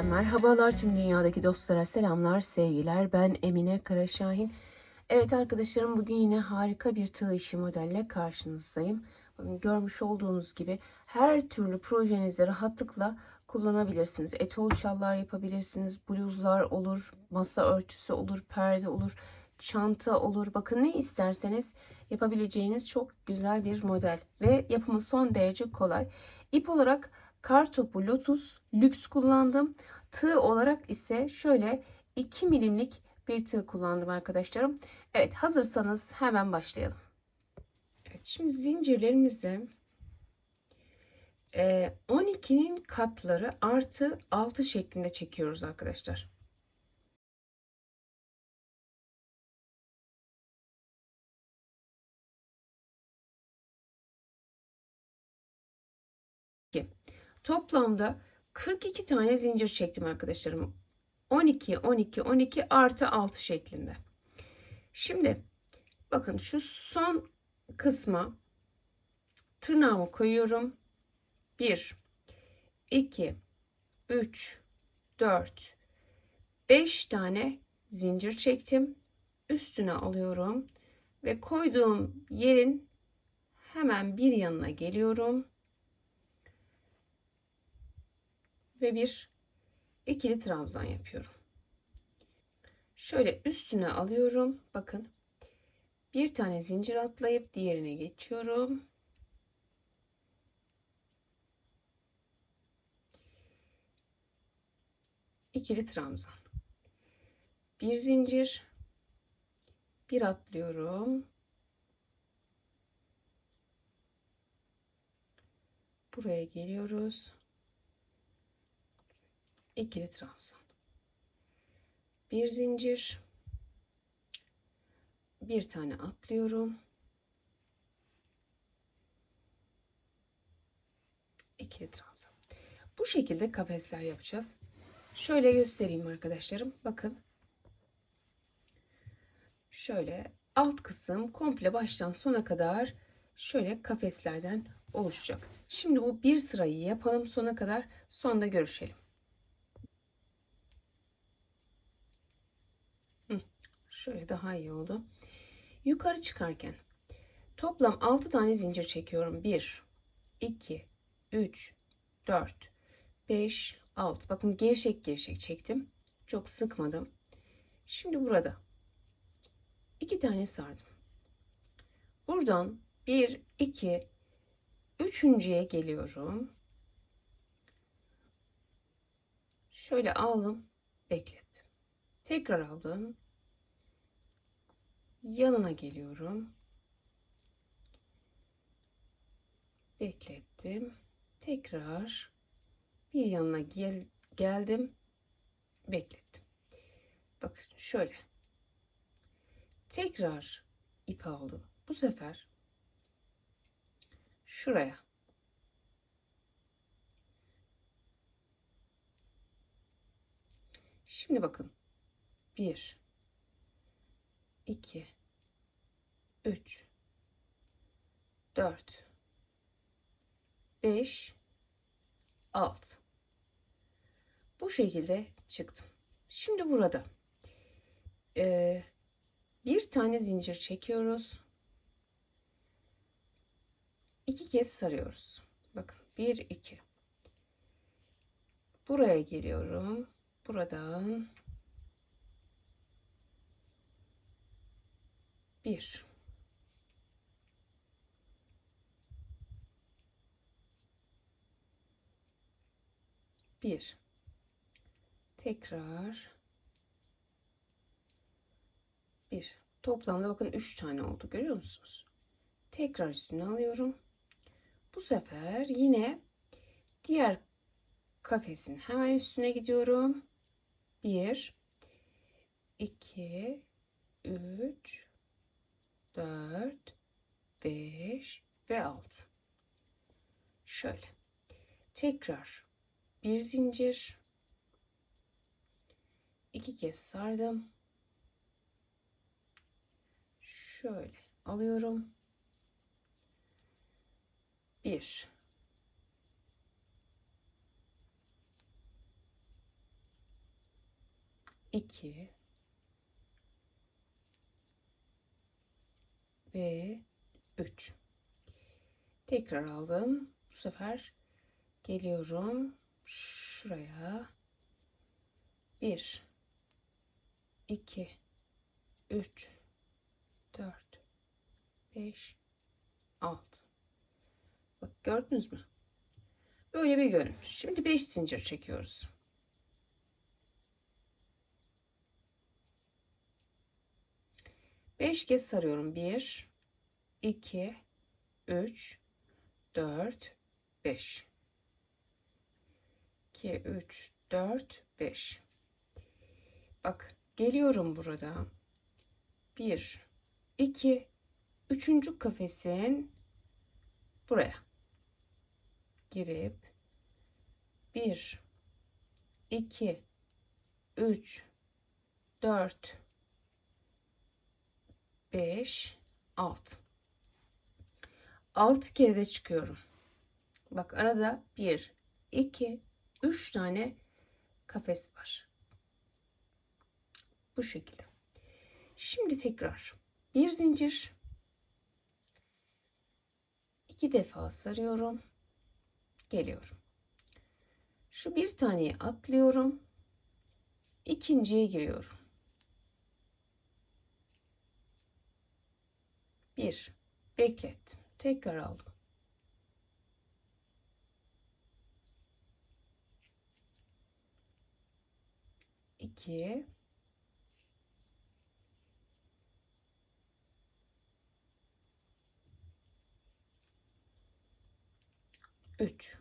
Herkese merhabalar tüm dünyadaki dostlara selamlar, sevgiler. Ben Emine Karaşahin. Evet arkadaşlarım bugün yine harika bir tığ işi modelle karşınızdayım. Görmüş olduğunuz gibi her türlü projenizi rahatlıkla kullanabilirsiniz. Etol şallar yapabilirsiniz, bluzlar olur, masa örtüsü olur, perde olur, çanta olur. Bakın ne isterseniz yapabileceğiniz çok güzel bir model ve yapımı son derece kolay. İp olarak kar topu lotus lüks kullandım. Tığ olarak ise şöyle 2 milimlik bir tığ kullandım arkadaşlarım. Evet hazırsanız hemen başlayalım. Evet şimdi zincirlerimizi e, 12'nin katları artı 6 şeklinde çekiyoruz arkadaşlar. Toplamda 42 tane zincir çektim arkadaşlarım. 12, 12, 12 artı 6 şeklinde. Şimdi bakın şu son kısma tırnağımı koyuyorum. 1, 2, 3, 4, 5 tane zincir çektim. Üstüne alıyorum ve koyduğum yerin hemen bir yanına geliyorum. Ve bir ikili trabzan yapıyorum. Şöyle üstüne alıyorum. Bakın. Bir tane zincir atlayıp diğerine geçiyorum. İkili trabzan. Bir zincir. Bir atlıyorum. Buraya geliyoruz ikili trabzan. Bir zincir. Bir tane atlıyorum. İkili trabzan. Bu şekilde kafesler yapacağız. Şöyle göstereyim arkadaşlarım. Bakın. Şöyle alt kısım komple baştan sona kadar şöyle kafeslerden oluşacak. Şimdi bu bir sırayı yapalım sona kadar. Sonda görüşelim. Şöyle daha iyi oldu. Yukarı çıkarken toplam 6 tane zincir çekiyorum. 1, 2, 3, 4, 5, 6. Bakın gevşek gevşek çektim. Çok sıkmadım. Şimdi burada 2 tane sardım. Buradan 1, 2, üçüncüye geliyorum. Şöyle aldım, beklettim. Tekrar aldım, yanına geliyorum. Beklettim. Tekrar bir yanına gel geldim. Beklettim. Bakın şöyle. Tekrar ip aldım. Bu sefer şuraya Şimdi bakın. Bir, 2 3 4 5 6 bu şekilde çıktım. Şimdi burada e, bir tane zincir çekiyoruz. iki kez sarıyoruz. Bakın 1 2 buraya geliyorum. Buradan bir. Bir. Tekrar. Bir. Toplamda bakın üç tane oldu. Görüyor musunuz? Tekrar üstüne alıyorum. Bu sefer yine diğer kafesin hemen üstüne gidiyorum. Bir, iki, üç, 4, 5 ve 6. Şöyle. Tekrar bir zincir. iki kez sardım. Şöyle alıyorum. Bir. 2 ve 3. Tekrar aldım. Bu sefer geliyorum şuraya. 1 2 3 4 5 6 Bak gördünüz mü? Böyle bir görüntü. Şimdi 5 zincir çekiyoruz. Beş kez sarıyorum. 1 2 3 4 5 2 3 4 5 Bak geliyorum burada. 1 2 3. kafesin buraya girip 1 2 3 4 5 6 6 kere de çıkıyorum. Bak arada 1 2 3 tane kafes var. Bu şekilde. Şimdi tekrar bir zincir iki defa sarıyorum. Geliyorum. Şu bir taneyi atlıyorum. ikinciye giriyorum. Bir. Beklettim. Tekrar aldım. İki. Üç.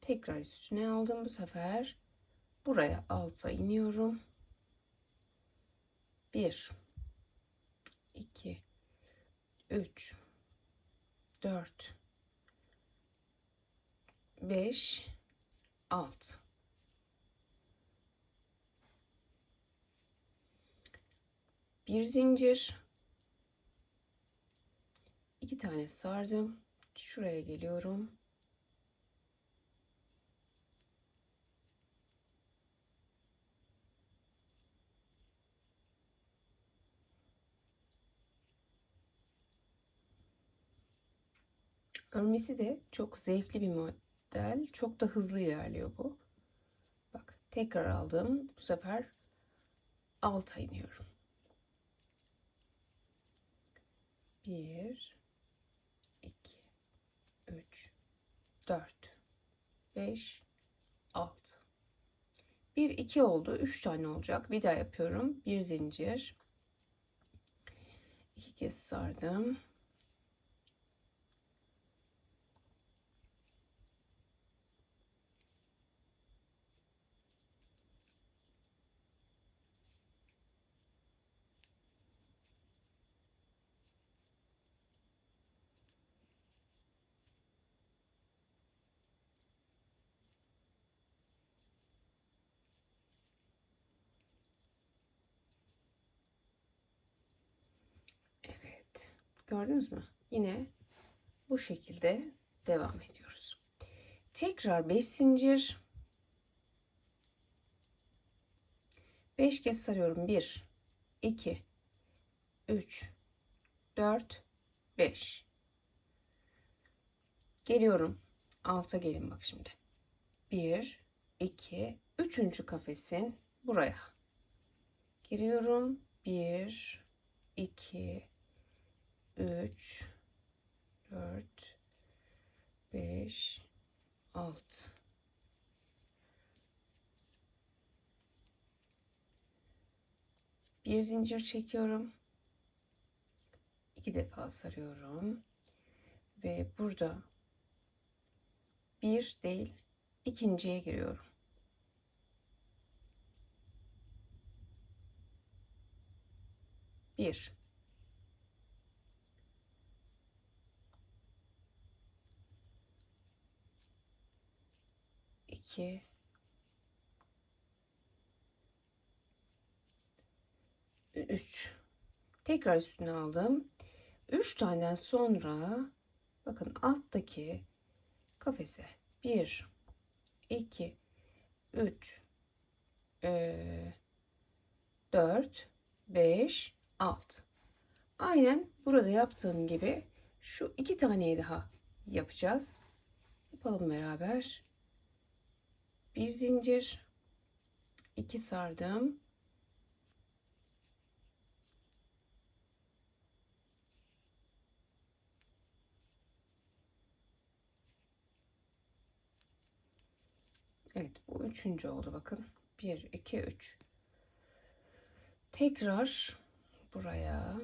Tekrar üstüne aldım bu sefer. Buraya alta iniyorum. Bir. İki, üç, dört, beş, altı. Bir zincir. iki tane sardım. Şuraya geliyorum. Örmesi de çok zevkli bir model. Çok da hızlı ilerliyor bu. Bak tekrar aldım. Bu sefer alta iniyorum. 1 2 3 4 5 6 1 2 oldu. 3 tane olacak. Bir daha yapıyorum. Bir zincir. 2 kez sardım. Evet. Gördünüz mü? Yine bu şekilde devam ediyoruz. Tekrar 5 zincir. 5 kez sarıyorum. 1 2 3 4 5 Geliyorum. Alta gelin bak şimdi. 1 2 3. kafesin buraya. Giriyorum. 1 2 3 4 5 6 bir zincir çekiyorum. İki defa sarıyorum. Ve burada bir değil ikinciye giriyorum. Bir 2 3 tekrar üstüne aldım 3 tane sonra bakın alttaki kafese 1 2 3 4 4, 5, 6. Aynen burada yaptığım gibi şu iki taneyi daha yapacağız. Yapalım beraber. Bir zincir, iki sardım. Evet bu üçüncü oldu bakın. 1, 2, 3. Tekrar buraya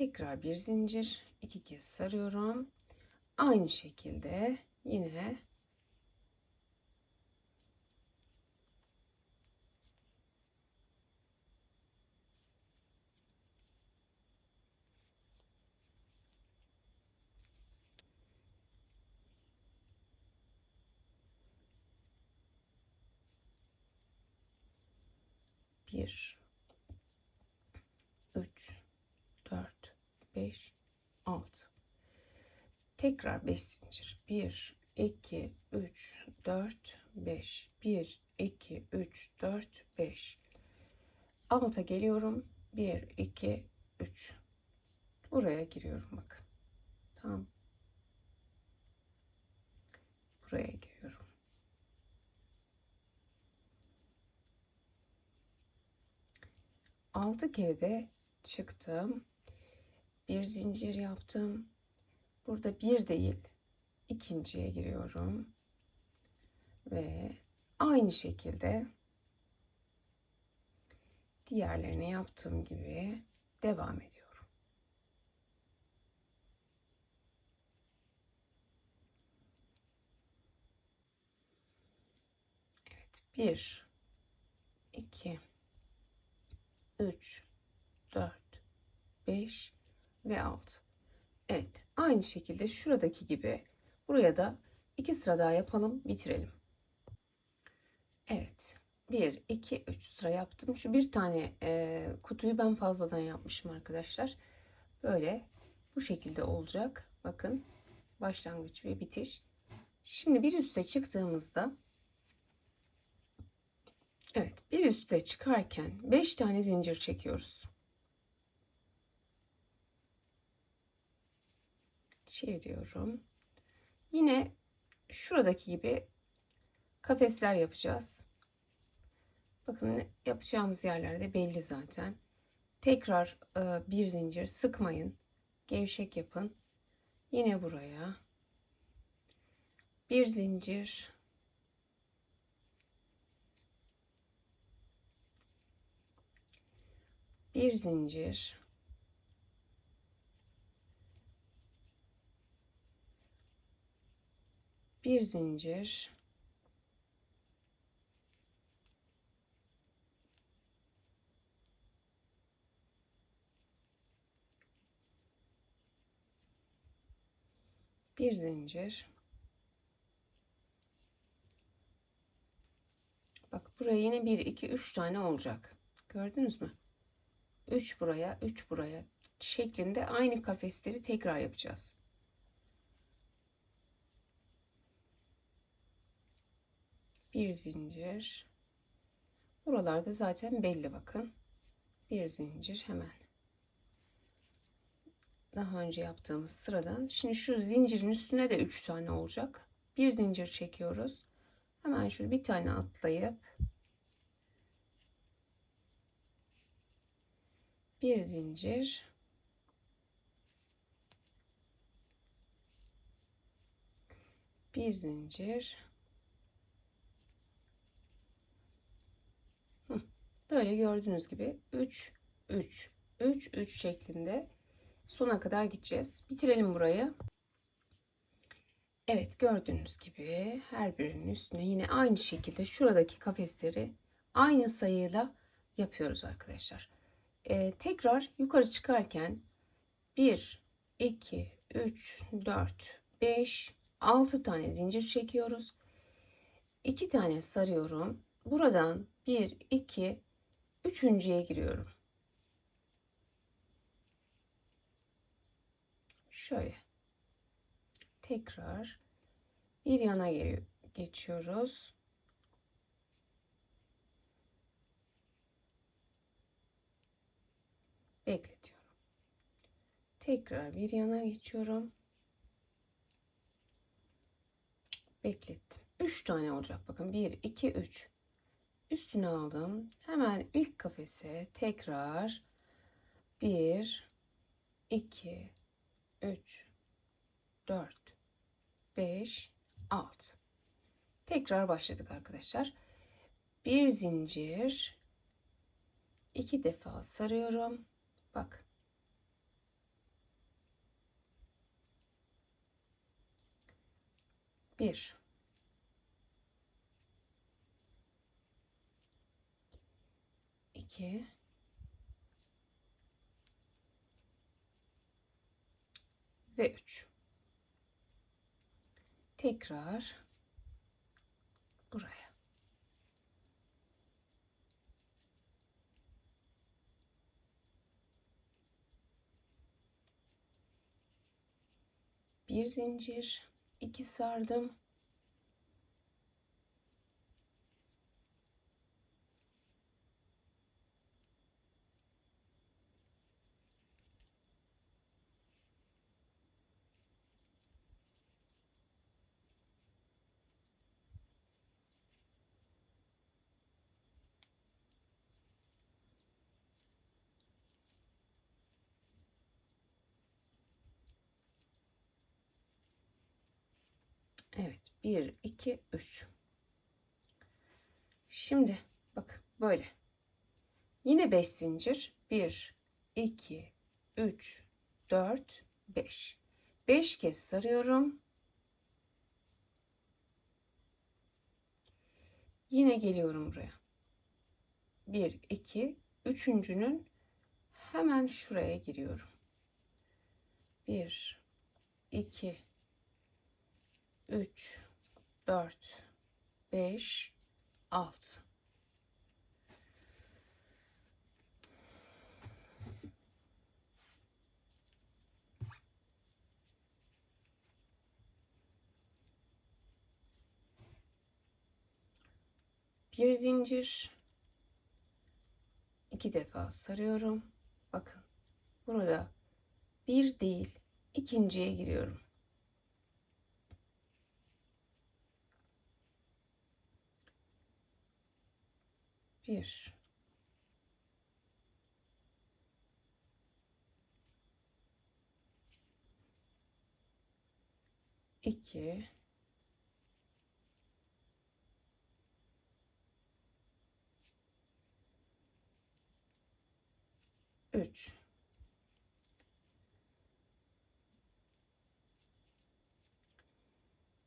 tekrar bir zincir iki kez sarıyorum. Aynı şekilde yine bir, üç, dört, beş, altı. Tekrar beş zincir. Bir, iki, üç, dört, beş. Bir, iki, üç, dört, beş. Alta geliyorum. Bir, iki, üç. Buraya giriyorum bakın. Tamam. Buraya giriyorum. Altı kere de çıktım. Bir zincir yaptım. Burada bir değil, ikinciye giriyorum. Ve aynı şekilde diğerlerine yaptığım gibi devam ediyorum. Evet, bir, iki, üç, dört, beş ve altı. Evet, aynı şekilde şuradaki gibi buraya da iki sıra daha yapalım, bitirelim. Evet, 1, 2, 3 sıra yaptım. Şu bir tane e, kutuyu ben fazladan yapmışım arkadaşlar. Böyle bu şekilde olacak. Bakın başlangıç ve bitiş. Şimdi bir üste çıktığımızda Evet, bir üste çıkarken 5 tane zincir çekiyoruz. Çeviriyorum. Yine şuradaki gibi kafesler yapacağız. Bakın yapacağımız yerlerde belli zaten. Tekrar e, bir zincir sıkmayın. Gevşek yapın. Yine buraya. Bir zincir. Bir zincir. Bir zincir. bir zincir. Bak buraya yine 1 2 3 tane olacak. Gördünüz mü? 3 buraya 3 buraya şeklinde aynı kafesleri tekrar yapacağız bir zincir buralarda zaten belli bakın bir zincir hemen daha önce yaptığımız sıradan. Şimdi şu zincirin üstüne de 3 tane olacak. Bir zincir çekiyoruz. Hemen şöyle bir tane atlayıp bir zincir bir zincir böyle gördüğünüz gibi 3 3 3 3 şeklinde sona kadar gideceğiz. Bitirelim burayı. Evet gördüğünüz gibi her birinin üstüne yine aynı şekilde şuradaki kafesleri aynı sayıyla yapıyoruz arkadaşlar. Ee, tekrar yukarı çıkarken 1, 2, 3, 4, 5, 6 tane zincir çekiyoruz. 2 tane sarıyorum. Buradan 1, 2, üçüncüye giriyorum. Şöyle. Tekrar Bir yana geçiyoruz. Bekletiyorum. Tekrar bir yana geçiyorum. Beklettim. 3 tane olacak. Bakın 1, 2, 3. Üstüne aldım. Hemen ilk kafese tekrar 1, 2, 3, 4, 5, 6. Tekrar başladık arkadaşlar. Bir zincir, iki defa sarıyorum. Bak. Bir. İki. Ve üç. Tekrar buraya. Bir zincir, iki sardım. Evet. 1, 2, 3. Şimdi bak böyle. Yine 5 zincir. 1, 2, 3, 4, 5. 5 kez sarıyorum. Yine geliyorum buraya. 1, 2, üçüncünün hemen şuraya giriyorum. 1, 2, 3, 4, 5, 6. Bir zincir. iki defa sarıyorum. Bakın. Burada bir değil, ikinciye giriyorum. Bir. İki. Üç.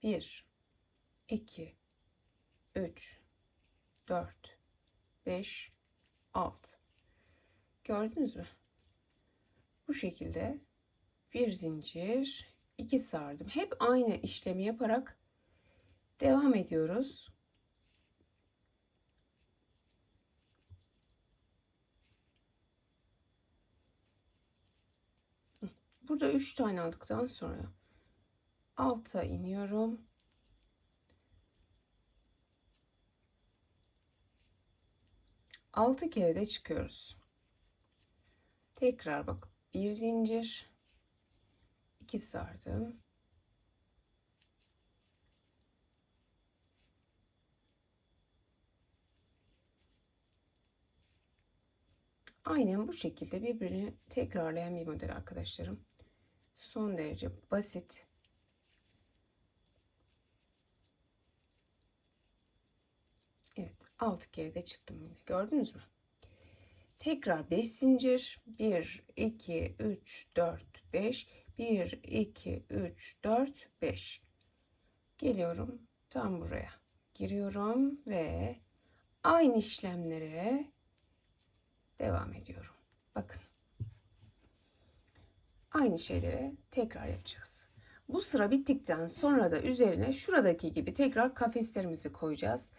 Bir, iki, üç, dört, 5, 6. Gördünüz mü? Bu şekilde bir zincir, iki sardım. Hep aynı işlemi yaparak devam ediyoruz. Burada 3 tane aldıktan sonra alta iniyorum. 6 kere de çıkıyoruz. Tekrar bak. Bir zincir. iki sardım. Aynen bu şekilde birbirini tekrarlayan bir model arkadaşlarım. Son derece basit. Evet 6 kere de çıktım yine. Gördünüz mü? Tekrar 5 zincir. 1, 2, 3, 4, 5. 1, 2, 3, 4, 5. Geliyorum tam buraya. Giriyorum ve aynı işlemlere devam ediyorum. Bakın. Aynı şeyleri tekrar yapacağız. Bu sıra bittikten sonra da üzerine şuradaki gibi tekrar kafeslerimizi koyacağız.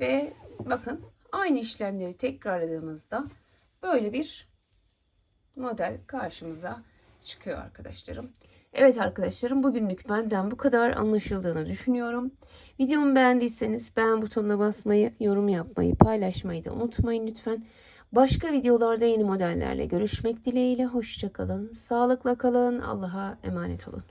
Ve bakın aynı işlemleri tekrarladığımızda böyle bir model karşımıza çıkıyor arkadaşlarım. Evet arkadaşlarım bugünlük benden bu kadar anlaşıldığını düşünüyorum. Videomu beğendiyseniz beğen butonuna basmayı, yorum yapmayı, paylaşmayı da unutmayın lütfen. Başka videolarda yeni modellerle görüşmek dileğiyle. Hoşçakalın, sağlıkla kalın, Allah'a emanet olun.